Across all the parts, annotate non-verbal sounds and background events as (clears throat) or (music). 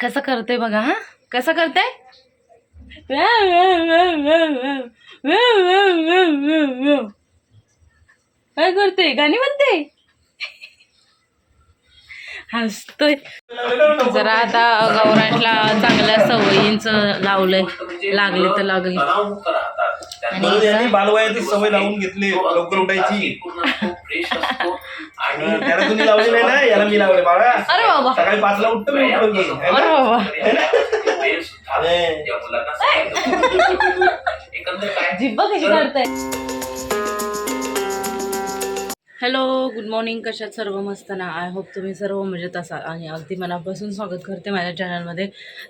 कसं करते बघा हा? कसं करते काय करते गाणी म्हणते? हसतोय. जरा आता गौरांशला चांगल्या सवयींच लावलंय. लागली तर लागली. बालवयाची सवय लावून घेतली लवकर उठायची. (laughs) आणि त्याला तुम्ही लावली नाही ना? याला मी लावले बाळा. अरे बाबा. सकाळी पाचला उठतो मी उठून. है अरे ना? बाबा अरे, जिब्बा कशी काढताय? हॅलो गुड मॉर्निंग कशात सर्व मस्त ना? आय होप तुम्ही सर्व मजेत असाल आणि अगदी मनापासून स्वागत करते माझ्या चॅनलमध्ये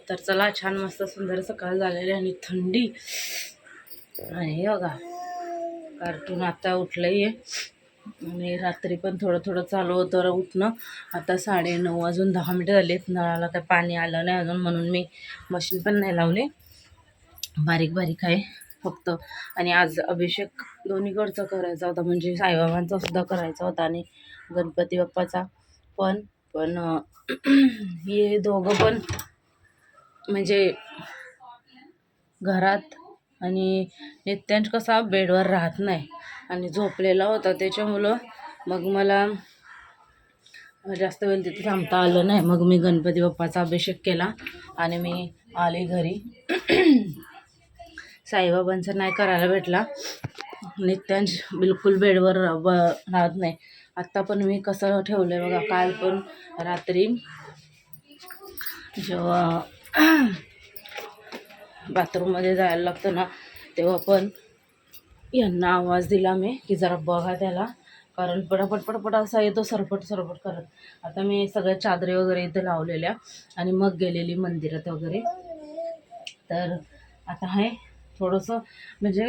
तर चला छान मस्त सुंदर सकाळ झालेली आणि थंडी. आणि हे बघा कार्टून आता उठलं आहे आणि रात्री पण थोडं थोडं चालू होतं उठणं. आता साडे नऊ वाजून दहा मिनटं झालीत. नळाला काय पाणी आलं नाही अजून म्हणून मी मशीन पण नाही लावले. बारीक बारीक आहे फक्त. आणि आज अभिषेक दोन्हीकडचा करायचा होता. म्हणजे साईबाबांचा सुद्धा करायचा होता आणि गणपती बाप्पाचा पण पण (clears throat) हे दोघं पण म्हणजे घरात आणि नित्यांश कसा बेडवर राहत नाही. आणि झोपलेला होता त्याच्यामुळं मग मला जास्त वेळ तिथे थांबता आलं नाही. मग मी गणपती बाप्पाचा अभिषेक केला आणि मी आले घरी. (clears throat) साईबाबांचा नाही करायला भेटला. नित्यांश बिलकुल बेडवर ब राहत नाही. आत्ता पण मी कसं ठेवलं आहे बघा काल पण रात्री जेव्हा बाथरूममध्ये जायला लागतं ना तेव्हा पण यांना आवाज दिला मी की जरा बघा त्याला. कारण पटापट पटापट असा येतो सरपट सरपट करत. आता मी सगळ्या चादरी वगैरे इथे लावलेल्या आणि मग गेलेली मंदिरात वगैरे. तर आता आहे थोडंसं म्हणजे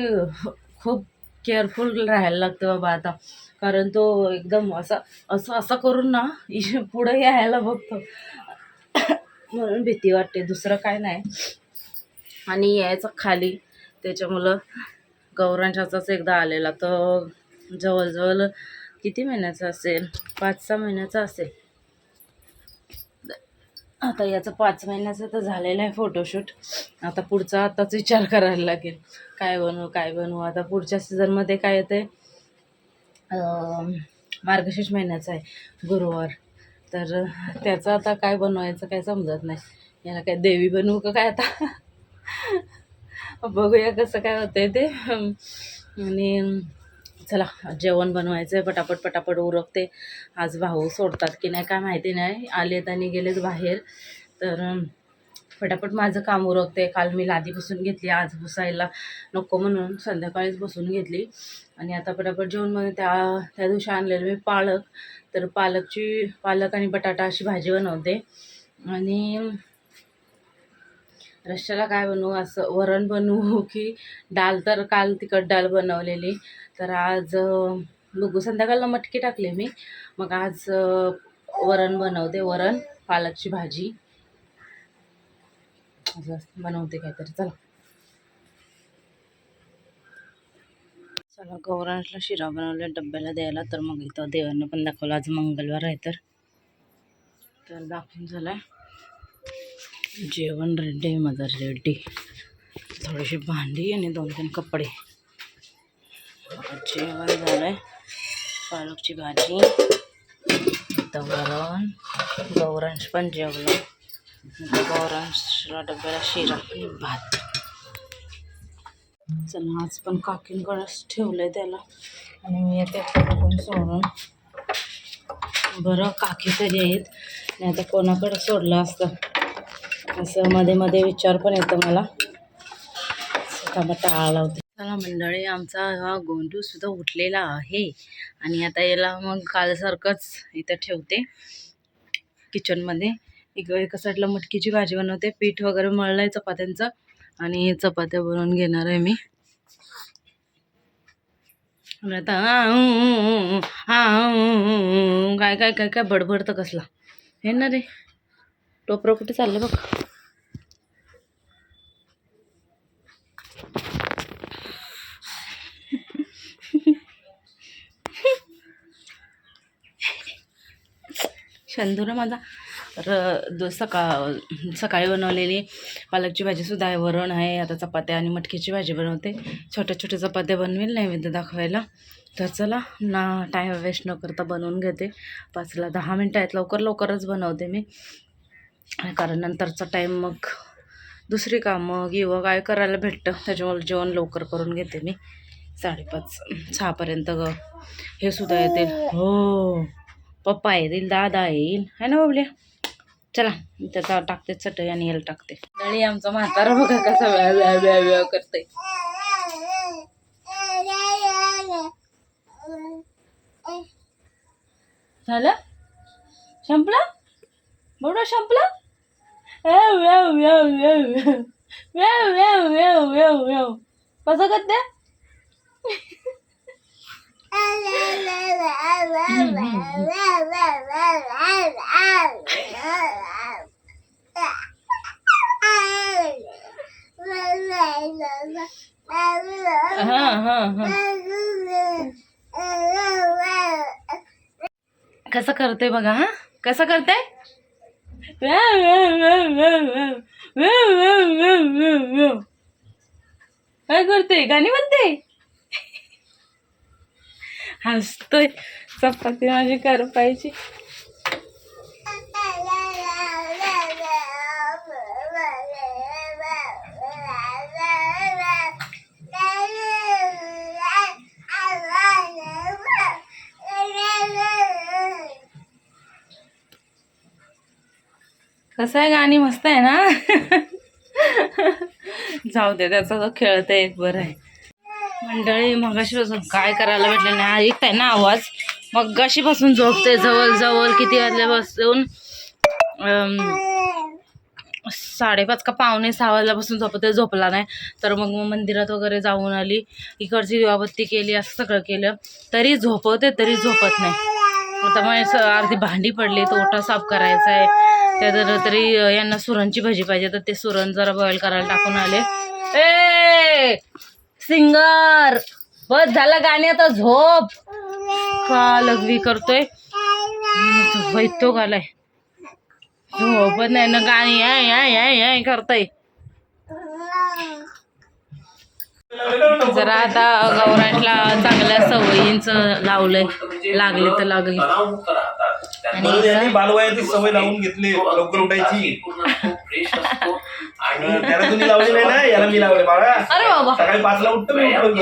खूप केअरफुल राहायला लागतं बाबा आता. कारण तो एकदम असा असं असं करून ना इ- (laughs) पुढं यायला बघतो. म्हणून भीती वाटते दुसरं काय नाही. आणि यायचं खाली. त्याच्यामुळं गौरांच्याचाच एकदा आलेला. तर जवळजवळ किती महिन्याचा असेल? पाच सहा महिन्याचा असेल. आता याचं पाच महिन्याचं तर झालेलं आहे फोटोशूट आता पुढचा आताच विचार करायला लागेल. काय बनवू काय बनवू? आता पुढच्या सीझनमध्ये काय येतं आहे मार्गशीर्ष महिन्याचा आहे गुरुवार. तर त्याचं आता काय बनवायचं काय समजत नाही. याला काय देवी बनवू का काय आता? (laughs) बघूया कसं काय होतंय ते. आणि चला जेवण बनवायचं आहे पटापट पटापट उरकते. आज भाऊ सोडतात की नाही काय माहिती नाही. आलेत आणि गेलेत बाहेर. तर पटापट माझं काम उरकते. काल मी लादी बसून घेतली आज बसायला नको म्हणून संध्याकाळीच बसून घेतली. आणि आता पटापट जेवण बनवते. त्या त्या दिवशी आणलेलं मी पालक. तर पालकची पालक आणि बटाटा अशी भाजी बनवते. आणि रश्श्याला काय बनवू? असं वरण बनवू (laughs) की डाल तर काल तिखट डाळ बनवलेली. तर आज अं, बघू संध्याकाळला मटकी टाकले मी. मग आज वरण बनवते. वरण पालकची भाजी. बनवते काहीतरी. चला. चला गौरांशला शिरा बनवल्या डब्याला द्यायला. तर मग इथं देवांना पण दाखवलं. आज मंगळवार आहे तर दाखवून झालं. जेवण रेडी आहे माझं रेडी थोडीशी भांडी आणि दोन तीन कपडे. जेवण झालं आहे पालकची भाजी वरण गौरांश पण जेवलं. गौरांशला डब्याला शिरा आणि भात. चला आज पण काकींकडंच ठेवलं आहे त्याला. आणि मी येते पण सोडून. बरं काकी तरी आहेत. नाही आता कोणाकडे सोडलं असतं. असं मध्ये मध्ये विचार पण येतो मला. स्वतः टाळा लावते चला मंडळी आमचा हा गोंडू सुद्धा उठलेला आहे. आणि आता याला मग कालसारखंच इथं ठेवते. किचनमध्ये. इकडे एका साईडला मटकीची भाजी बनवते. पीठ वगैरे मळलं आहे चपात्यांचं. आणि चपात्या बनवून घेणार आहे मी. आता हा, काय काय काय काय बडबडतं कसला. हे ना रे टोपरं कुठे चाललं बघ. ना माझा. र सका सकाळी बनवलेली पालकची भाजीसुद्धा आहे वरण आहे आता चपात्या आणि मटकीची भाजी बनवते. छोट्या छोट्या चपात्या बनवेल नैवेद्य दाखवायला. तर चला ना टाईम वेस्ट न करता बनवून घेते. पाचला दहा मिनटं आहेत लवकर लवकरच बनवते मी. कारण नंतरचा टाईम मग दुसरी कामं किंवा काय करायला भेटतं. त्याच्यामुळे जेवण लवकर करून घेते मी. साडेपाच सहापर्यंत ग. हे सुद्धा येतील. हो. पप्पा येतील दादा येईल. है ना बाबल्या चला त्याचा टाकते चटई आणि याला टाकते. आणि आमचा म्हातारा बघा कसा व्या व्या व्या व्या करते झालं? संपला? बडा संपला? कसं करते हां हां हां. कसं करते बघा हा? कसं करते काय करते गाणी म्हणते? हसतोय. चपाती माझी करपायची कसं आहे गाणी मस्त आहे ना? जाऊ दे त्याचा जो खेळत एक बरं आहे. मंडळी मगाशीपासून काय करायला भेटले नाही ऐकताय ना आवाज? मगाशीपासून झोपते जवळ जवळ किती वाजल्यापासून अम, साडेपाच का पावणे सहा वाजल्यापासून झोपते झोपला नाही. तर मग मग मंदिरात वगैरे जाऊन आली इकडची दिवाबत्ती केली असं सगळं केलं. तरी झोपवते तरी झोपत नाही. आता मग अर्धी भांडी पडली तो ओटा साफ करायचा आहे त्यात तरी यांना सुरणची भाजी पाहिजे तर ते सुरण जरा बॉईल करायला टाकून आले. ए सिंगर बस झालं गाणी आता झोप. का लघवी करतोय? वैतो घालाय झोपत नाही ना गाणी आय आय आय आय करताय. जरा आता गौराटला चांगल्या सवयींचं लावलंय. लागले तर लागले. आणि यांनी बालवयाची सवय लावून घेतली लवकर उठायची. आणि त्याला तुम्ही लावली नाही ना? याला मी लावले बाळा. अरे बाबा. सकाळी पाचला उठतो मी उठून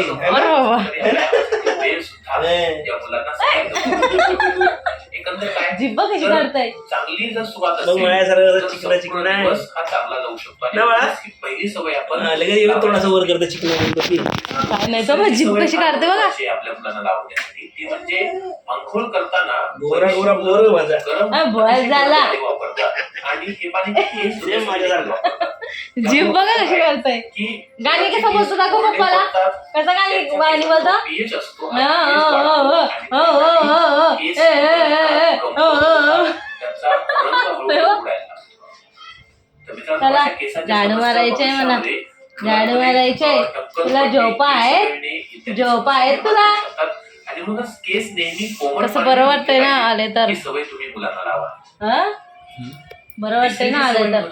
एकंदर काय? जिब्बा कशी काढताय? चांगली जर सुरुवात मग माझ्यासारखं असं चिकना चिकना आहे. दिवस हा चांगला जाऊ शकतो. आणि ही पहिली सवय आपण हा, लगेच येऊन थोडासा वर करतं चिकन काय नाही तर मग जिभ कशी काढते बघा. अशी आपल्या मुलांना लावण्यासाठी ती म्हणजे अंघोळ करताना गोरा गोरा पोर माझा. गरम हा, बॉयल झाला. पाणी वापरतात आणि हे पाणी किती (laughs) Same माझ्यासारखं. जिभ बघा कशी काढताय? की गाणी कसं बोलतो दाखव पप्पाला. कसं गाणी गाणी बोलतो असतो. झाडू मारायचे मला झाडू मारायचे तुला झोपा आहे झोपा आहे तुला? कसं बरं वाटतंय ना आले तर. बरं वाटतंय ना आले तर.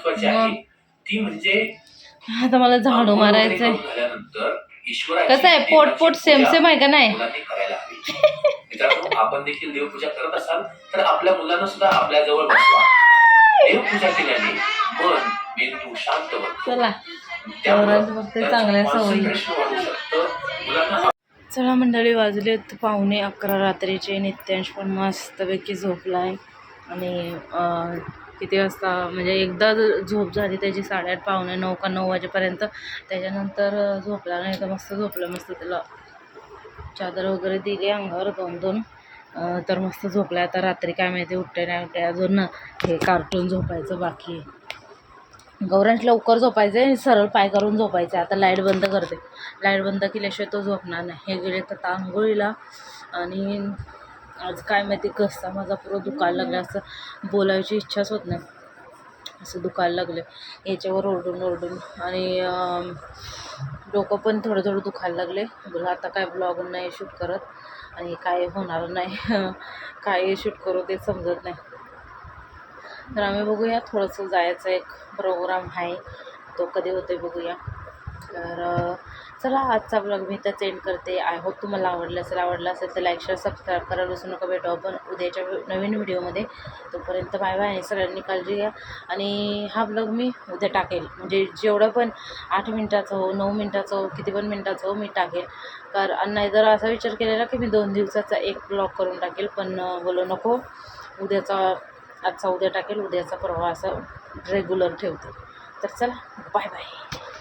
ती म्हणजे आता मला झाडू मारायचंय. कसं आहे? पोट पोट सेम सेम आहे का नाही? आपण देखील देवपूजा करत असाल तर आपल्या मुलांना सुद्धा आपल्या जवळ बसवा. देवपूजा केल्याने मन मेंदू शांत बनतो. चला. मंडळी वाजलेत पावणे अकरा रात्रीचे. नित्यांश पण मस्तपैकी झोपला आहे आणि किती वाजता म्हणजे एकदा झोप झाली त्याची साडेआठ पावणे नऊ का नऊ वाजेपर्यंत त्याच्यानंतर झोपला नाही तर मस्त झोपलं मस्त त्याला चादर वगैरे दिली अंगावर दोन दोन. तर मस्त झोपला. आता रात्री काय माहिती उठते नाही उठते अजून ना हे कार्टून झोपायचं बाकी आहे. गौरांश लवकर झोपायचं आहे सरळ पाय करून झोपायचं आहे. आता लाइट बंद करते. लाइट बंद केल्याशिवाय तो झोपणार नाही. हे गेले तर आंघोळीला आणि आज काय माहिती घसा माझा पुरं दुखायला लागला असं बोलायची इच्छाच होत नाही. असं दुखायला लागले. याच्यावर ओरडून ओरडून आणि डोकं पण थोडं थोडं दुखायला लागले. बोला आता काय ब्लॉग नाही शूट करत आणि काय होणार नाही. (laughs) काय शूट करू ते समजत नाही. तर आम्ही बघूया थोडंसं जायचं एक प्रोग्राम आहे. तो कधी होते बघूया. तर चला आजचा ब्लॉग मी इथंच एंड करते. आय होप तुम्हाला आवडलं असेल आवडलं असेल तर लाईक शेअर सबस्क्राईब करायला विसरू नका. भेटू आपण उद्याच्या नवीन व्हिडिओमध्ये तोपर्यंत बाय बाय सगळ्यांनी काळजी घ्या. आणि हा ब्लॉग मी उद्या टाकेल. म्हणजे जेवढं पण आठ मिनटाचं हो नऊ मिनटाचं हो किती पण मिनटाचं हो मी टाकेल. कारण नाही जर असा विचार केलेला की मी दोन दिवसाचा एक ब्लॉग करून टाकेल. पण बोलू बोलो नको. उद्याचा आजचा उद्या टाकेल. उद्याचा परवा असं रेग्युलर ठेवते. तर चला बाय बाय